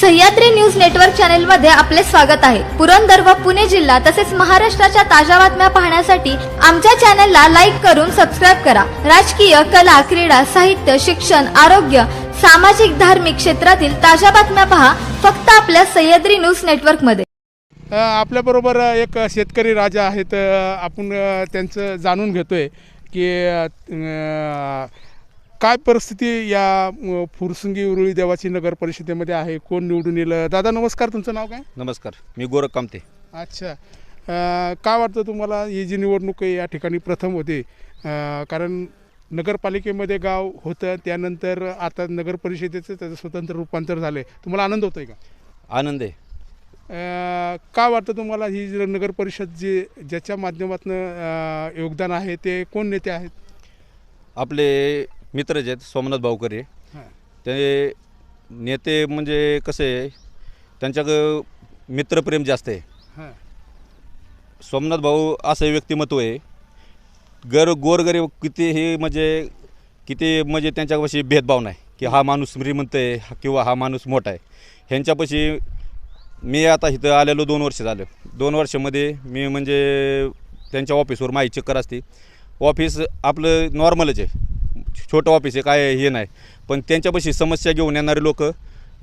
Sahyadri news network चॅनलमध्ये आपले स्वागत आहे. पुरंदर व पुणे जिल्हा तसेच महाराष्ट्राच्या ताज्या बातम्या पाहण्यासाठी आमच्या चॅनलला लाईक करून सबस्क्राईब करा. राजकीय कला क्रीडा साहित्य शिक्षण आरोग्य सामाजिक धार्मिक क्षेत्रातील ताज्या बातम्या पहा फक्त आपल्या सह्याद्री न्यूज नेटवर्कमध्ये आपल्याबरोबर एक शेतकरी राजा आहेत. आपण त्यांचं जाणून घेतोय की काय परिस्थिती या फुरसुंगी उरुळी देवाची नगर परिषदेमध्ये आहे? कोण निवडून येईल? दादा नमस्कार. तुमचं नाव काय? नमस्कार. मी गोरख कामते. अच्छा. अ, काय वाटतं तुम्हाला ही जी निवडणूक आहे या ठिकाणी प्रथम होते? अ, कारण नगरपालिकेमध्ये गाव होतं त्यानंतर आता नगर परिषदेचं त्याचं स्वतंत्र रूपांतर झालं आहे तुम्हाला आनंद होतोय का? आनंद आहे. अ, काय वाटतं तुम्हाला ही जी नगर परिषद जी ज्याच्या माध्यमातून योगदान आहे ते कोण नेते आहेत? आपले मित्र जे आहेत सोमनाथ भाऊकरे हां. ते नेते म्हणजे कसे आहे त्यांच्याकडं मित्रप्रेम जास्त आहे. सोमनाथ भाऊ असं व्यक्तिमत्व आहे. गर गोरगरीब किती हे म्हणजे किती म्हणजे त्यांच्यापाशी भेदभाव नाही की हा माणूस श्रीमंत आहे हा- किंवा हा माणूस मोठा आहे. ह्यांच्यापाशी मी आता इथं आलेलो दोन वर्ष झालं. दोन वर्षामध्ये मी म्हणजे त्यांच्या ऑफिसवर माझी चक्कर असते. ऑफिस आपलं नॉर्मलच आहे. छोटं ऑफिस आहे काय हे नाही. पण त्यांच्यापाशी समस्या घेऊन येणारे लोक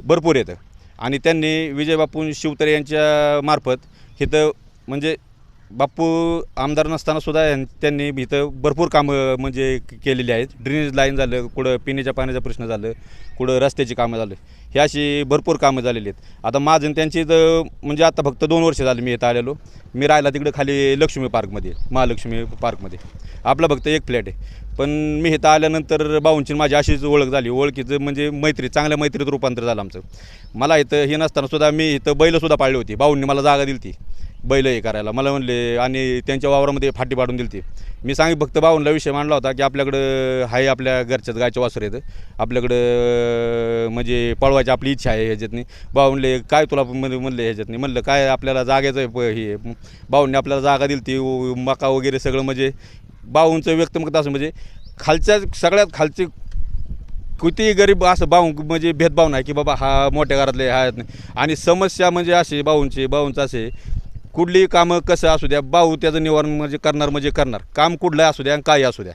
भरपूर येतं. आणि त्यांनी विजय बापू शिवतरे यांच्या मार्फत इथं म्हणजे बाप्पू आमदार नसताना सुद्धा त्यांनी इथं भरपूर कामं म्हणजे केलेली आहेत. ड्रेनेज लाईन झालं कुठं पिण्याच्या पाण्याचा प्रश्न झालं कुठं रस्त्याची कामं झालं. हे अशी भरपूर कामं झालेली आहेत. आता माझं त्यांची इथं म्हणजे आता फक्त दोन वर्ष झाले मी इथं आलेलो. मी राहिला तिकडं खाली लक्ष्मी पार्कमध्ये महालक्ष्मी पार्कमध्ये. आपला फक्त एक फ्लॅट आहे. पण मी इथं आल्यानंतर बाऊंची माझी अशीच ओळख झाली. ओळखीचं म्हणजे मैत्री चांगल्या मैत्रीत रूपांतर झालं आमचं. मला इथं हे नसताना सुद्धा मी इथं बैलसुद्धा पाळली होती. बाऊंनी मला जागा दिली ती बैल हे करायला. मला म्हणले आणि त्यांच्या वावरामध्ये फाटी पाडून दिली ती मी सांगितलं फक्त बावनला विषय मांडला होता की आपल्याकडं आहे आपल्या घरच्याच गायच्या वासर येतं आपल्याकडं म्हणजे पळवायची आपली इच्छा आहे ह्याच्यातनी. बावनले काय तुला म्हणजे म्हणलं ह्याच्यातनी? म्हणलं काय आपल्याला जागेचं आहे हे आहे. बावनने आपल्याला जागा दिली ती उ- मका वगैरे सगळं म्हणजे बावूंचं व्यक्त असं म्हणजे खालच्या सगळ्यात खालचे किती गरीब असं बाहू म्हणजे भेदभाव नाही की बाबा हा मोठ्या घरातले हा नाही. आणि समस्या म्हणजे असे बाहूंचे बाहूंचं असे कुठली कामं कसं असू द्या भाऊ त्याचं निवारण म्हणजे करणार म्हणजे करणार. काम कुठलंही असू द्या आणि काही असू द्या.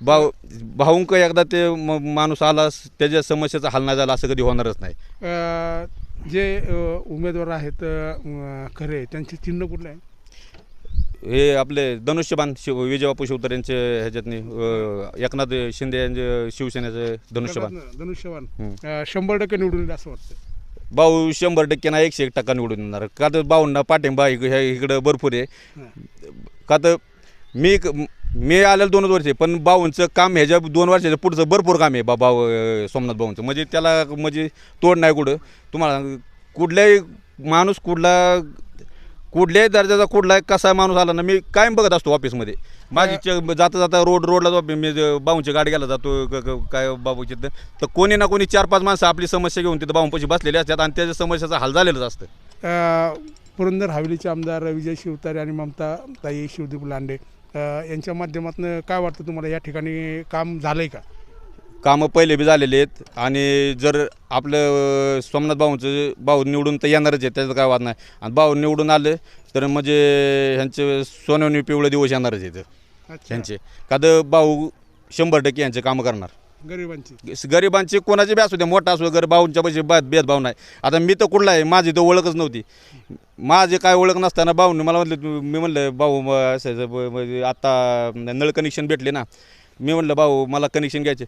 भाऊ भाऊंक एकदा ते म- माणूस आला त्याच्या समस्येचा हल नाही झाला असं कधी होणारच नाही. जे अ, उमेदवार आहेत अ, खरे त्यांचे चिन्ह कुठलं आहे? हे आपले धनुष्यबाण शिव विजयबापू शिवतर यांचे ह्याच्यातनी अं, एकनाथ शिंदे यांचे शिवसेनेचं धनुष्यबाण. धनुष्यवान हम्म. अ, शंभर टक्के निवडून येईल असं वाटतं भाऊ शंभर टक्के ना एकशे एक टक्का निवडून येणार. का तर भाऊंना पाठिंबा इक- ह्या इकडं भरपूर आहे. का तर मी क- मी आलेलं दोनच वर्ष आहे पण भाऊंचं काम ह्याच्या दोन वर्षाच्या पुढचं भरपूर काम आहे बा भाऊ अं, सोमनाथ भाऊंचं. म्हणजे त्याला म्हणजे तोड नाही कुठं. तुम्हाला कुठल्याही माणूस कुठला कुठल्याही दर्जाचा कुठला कसा माणूस आला ना मी कायम बघत असतो ऑफिसमध्ये माझी च- जाता जाता रोड रोडला मी ज- भाऊंची गाडी गेला जातो क- क- काय बाबूची तर तर कोणी ना कोणी चार पाच माणसं आपली समस्या घेऊन तिथं भाऊंपाशी बसलेली असतात आणि त्याच्या समस्याचा हाल झालेलाच असतं. अ, पुरंदर हवेलीचे आमदार विजय शिवतारे आणि ममता ताई शिवदीप लांडे अ, यांच्या माध्यमातून काय वाटतं तुम्हाला? या ठिकाणी काम झालंय का? कामं पहिले बी झालेले आहेत. आणि जर आपलं सोमनाथ भाऊंचं भाऊ निवडून तर येणारच आहे त्याचं काय वाद नाही. आणि भाऊ निवडून आलं तर म्हणजे ह्यांचे सोन्याने पिवळे दिवस येणारच आहेत. ह्यांचे. का तर भाऊ शंभर टक्के यांचे कामं करणार. गरिबांची. गरिबांचे कोणाचे बी असू द्या मोठा असू गरीब भाऊंच्या पैसे भेदभाव नाही. आता मी तर कुठला आहे माझी तर ओळखच नव्हती. माझे काय ओळख नसताना भाऊने मला म्हटलं मी म्हणलं भाऊ असं असं ब- म्हणजे आता नळ कनेक्शन भेटले ना. मी म्हणलं भाऊ मला कनेक्शन घ्यायचे.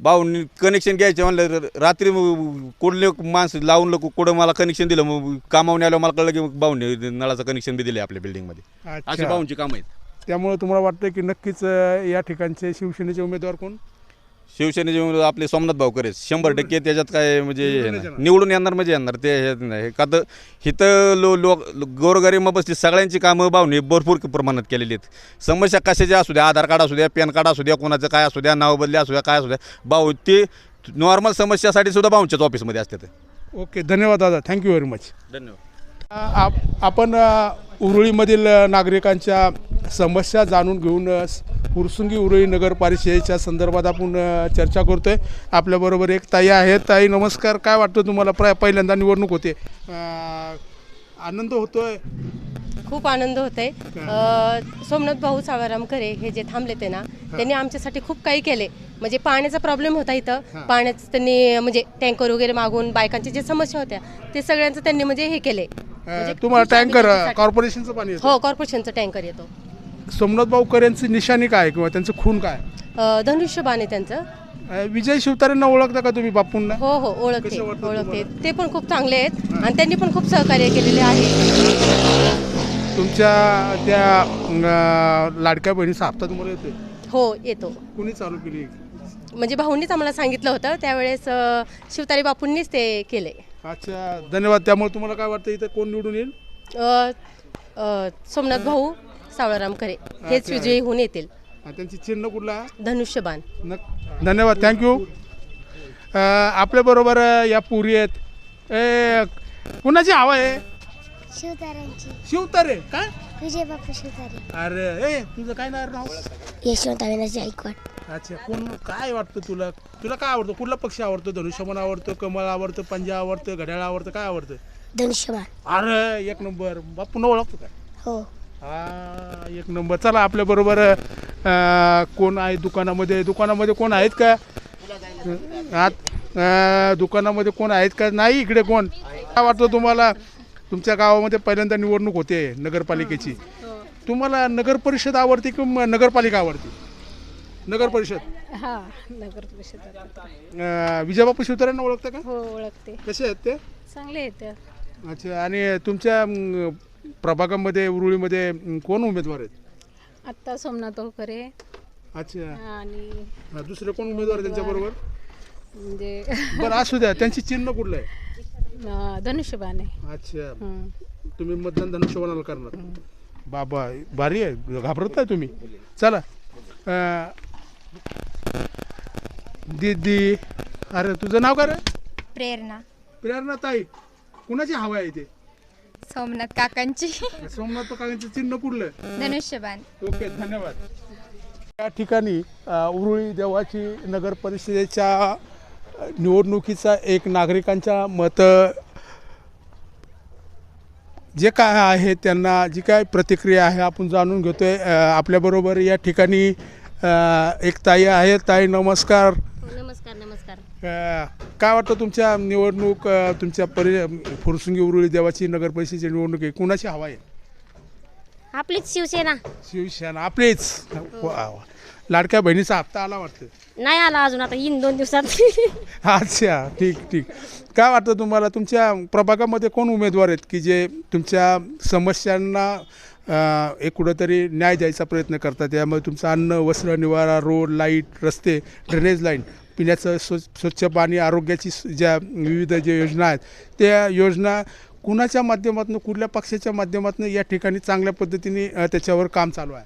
भाऊनी कनेक्शन घ्यायचे म्हणलं र- रात्री मग कुठले माणसं लावून लोक कुठं मला कनेक्शन दिलं मग कामावून आल्यावर मला कळलं की मग भाऊने नळाचं कनेक्शन बी दिले आपल्या बिल्डिंगमध्ये अशी अच्छा. भाऊंची कामं आहेत. त्यामुळे तुम्हाला वाटतं की नक्कीच अ, या ठिकाणचे शिवसेनेचे उमेदवार कोण? शिवसेनेचे उमेदवार आपले सोमनाथ भाऊकरे शंभर टक्के त्याच्यात काय म्हणजे हे नाही. निवडून येणार म्हणजे येणार. ते हे नाही. का तर इथं लो लोक गोरगरीब बसली. सगळ्यांची कामं भावनी भरपूर प्रमाणात केलेली आहेत. समस्या कशाची असू द्या? आधार कार्ड असू द्या? पॅन कार्ड असू द्या? कोणाचं काय असू द्या? नाव बदली असू द्या? काय असू द्या? भाऊ ते नॉर्मल समस्यासाठी सुद्धा भाऊंच्याच ऑफिसमध्ये असतात. ओके धन्यवाद दादा. थँक्यू व्हेरी मच धन्यवाद. आप आपण अ, उरुळीमधील अ, नागरिकांच्या समस्या जाणून घेऊन फुरसुंगी उरळी नगर परिषदेच्या संदर्भात आपण चर्चा करतोय. आपल्याबरोबर एक ताई आहे ताई नमस्कार. काय वाटतं तुम्हाला? प्र पहिल्यांदा निवडणूक होते. आनंद होतोय? खूप आनंद होतोय. अ, सोमनाथ भाऊ सावळाराम खरे हे जे थांबले ते ना त्यांनी आमच्यासाठी खूप काही केले. म्हणजे पाण्याचा प्रॉब्लेम होता इथं. पाण्याचं त्यांनी म्हणजे टँकर वगैरे मागून बायकांच्या जे समस्या होत्या ते सगळ्यांचं त्यांनी म्हणजे हे केले. अ, तुम्हाला टँकर कॉर्पोरेशनचं पाणी हो कॉर्पोरेशनचा टँकर येतो. सोमनाथ भाऊ यांची निशाणी काय किंवा त्यांचं खून काय? अ, धनुष्यबाण आहे त्यांचं. अ, विजय शिवतारेंना ओळखता का तुम्ही बापूंना? हो हो ओळखते कसं ओळखते. ते पण खूप चांगले आहेत आणि त्यांनी पण खूप सहकार्य केलेले आहे. तुमच्या त्या अ, लाडक्या बहिणीचा हप्ता तुम्हाला येतोय? हो येतो. कुणी चालू केली? म्हणजे भाऊंनीच आम्हाला सांगितलं होतं त्यावेळेस अ, शिवतारी बापूंनीच ते केले. अच्छा धन्यवाद. त्यामुळे तुम्हाला काय वाटतं इथं कोण निवडून येईल? अ, अ, सोमनाथ भाऊ. सावळाराम खरे. हेच. विजयी होऊन येतील. त्यांची चिन्ह कुठला आहे? धनुष्यबाण. धन्यवाद थँक्यू आपल्याबरोबर या पुरी आहेत. ए कुणाची हवा आहे? शिवतारांची. शिवतारे काय? विजय बापू शिवतारे. अरे ए तुझं काय नाव नाव? यशवंत अविनाश गायकवाड अच्छा कोण काय वाटतं तुला? तुला काय आवडतं? कुठला पक्षी आवडतो? धनुष्यमन आवडतं कमळ आवडतं पंजा आवडतं घड्याळ आवडतं काय आवडतं? धनुष्यबाण. अरे एक नंबर. बापून ओळखतो का? हो. हा एक नंबर. चला आपल्या बरोबर कोण आहे दुकानामध्ये? दुकानामध्ये कोण आहेत का? आत दुकानामध्ये कोण आहेत का? नाही इकडे कोण? काय वाटतं तुम्हाला? तुमच्या गावामध्ये पहिल्यांदा निवडणूक होते नगरपालिकेची. तुम्हाला नगर परिषद आवडते की नगरपालिका आवडते? नगर परिषद? हा नगर परिषद विजयबापू शिवतारेंना ओळखता का? हो ओळखते. कसे आहेत ते? चांगले आहेत. अच्छा आणि तुमच्या प्रभागामध्ये उरुळीमध्ये कोण उमेदवार आहेत? आत्ता सोमनाथ होकरे अच्छा. आणि हा, दुसरे कोण उमेदवार आहे त्यांच्याबरोबर म्हणजे बरं असू द्या त्यांची चिन्ह कुठलं आहे? अं, धनुष्यबाण आहे अच्छा. हं. तुम्ही मतदान धनुष्यबाणाला करणार. बाबा भारी आहे. घाबरत नाही तुम्ही. चला. अं, दीदी अरे तुझं नाव काय रे? प्रेरणा. प्रेरणा ताई कुणाची हवा आहे ते सोमनाथ काकांची. सोमनाथ काकांचं चिन्ह कुठलं? आहे? धनुष्यबाण. ओके धन्यवाद. या ठिकाणी अ, उरुळी देवाची नगर परिषदेच्या निवडणुकीचा एक नागरिकांच्या मत जे काय आहे त्यांना जी काय प्रतिक्रिया आहे आपण जाणून घेतोय. अ, आपल्याबरोबर या ठिकाणी अ, एक ताई आहे. ताई नमस्कार. काय वाटतं तुमच्या निवडणूक तुमच्या परि फुरसुंगी उरुळी देवाची नगर परिषदेची निवडणूक आहे? कुणाची हवा आहे? आपलीच शिवसेना. शिवसेना आपलीच. वा वा. लाडक्या बहिणीचा हप्ता आला वाटतं? नाही आला अजून आता येईन दोन दिवसात. अच्छा ठीक ठीक. काय वाटतं तुम्हाला? तुमच्या प्रभागामध्ये कोण उमेदवार आहेत की जे तुमच्या समस्यांना अं, एक कुठंतरी न्याय द्यायचा प्रयत्न करतात? त्यामुळे तुमचं अन्न वस्त्र निवारा रोड लाइट रस्ते ड्रेनेज लाईन पिण्याचं स्व स्वच्छ पाणी आरोग्याची ज्या विविध ज्या योजना आहेत त्या योजना कुणाच्या माध्यमातून कुठल्या पक्षाच्या माध्यमातून या ठिकाणी चांगल्या पद्धतीने त्याच्यावर काम चालू आहे?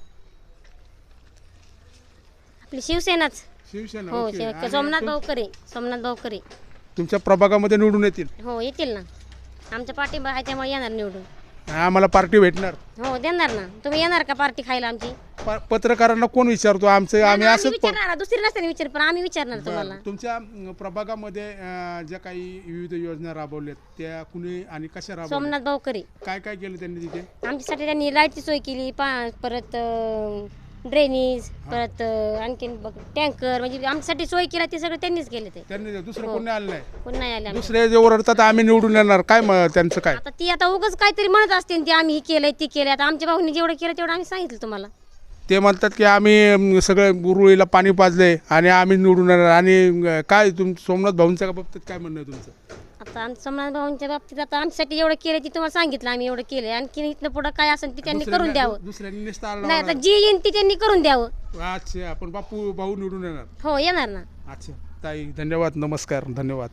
आपली शिवसेनाच. शिवसेना हो ओके. शिव- आणि सोमनाथ तुम- भाऊ करे सोमनाथ भाऊ करे तुमच्या प्रभागामध्ये निवडून येतील? हो येतील ना. आमच्या पाठिंबा आहे त्यामुळे येणार निवडून. आम्हाला पार्टी भेटणार. हो देणार ना. तुम्ही येणार का पार्टी खायला आमची? प- पत्रकारांना कोण विचारतो आमचं? आम्ही आम्ही असंच प- विचारणार. दुसरी नसताना विचार पण आम्ही विचारणार तुम्हाला. तुमच्या अं, प्रभागामध्ये अं, ज्या काही विविध योजना राबवल्यात त्या कुणी आणि कशा राबवल्या सोमनाथ भाऊ करे काय काय केलं त्यांनी तिथे? आमच्यासाठी त्यांनी लाईटची सोय केली पा परत ड्रेनेज परत अं, आणखीन बघ टँकर म्हणजे आमच्यासाठी सोय केला ते सगळं त्यांनीच केले ते. त्यांनी दुसरं हो. कोणी आलं नाही. कोण नाही आले आमच्या दुसरे जे ओरडतात आम्ही निवडून येणार. काय त्यांचं काय? आता ती आता उगाच काहीतरी म्हणत असते ते आम्ही हे केलंय ते केलंय. आता आमच्या भाऊनी जेवढं केलं तेवढं आम्ही सांगितलं तुम्हाला. ते म्हणतात की आम्ही अं, सगळं उरुळीला पाणी पाजले आणि आम्ही निवडून येणार. आणि अं, काय तुम सोमनाथ भाऊंच्या बाबतीत काय म्हणणं आहे तुमचं? आता आमच्या सोमनाथ भाऊंच्या बाबतीत आता आमच्यासाठी एवढं केलं ते तुम्हाला सांगितलं आम्ही एवढं केलंय. आणखी इथनं पुढं काय असेल ते त्यांनी करून द्यावं. दुसऱ्यांनी नुसतं आरडाओरडा. नाही आता जी येईन ती त्यांनी करून द्यावं. अच्छा आपण बापू भाऊ निवडून येणार. हो येणार ना. अच्छा ताई धन्यवाद नमस्कार धन्यवाद.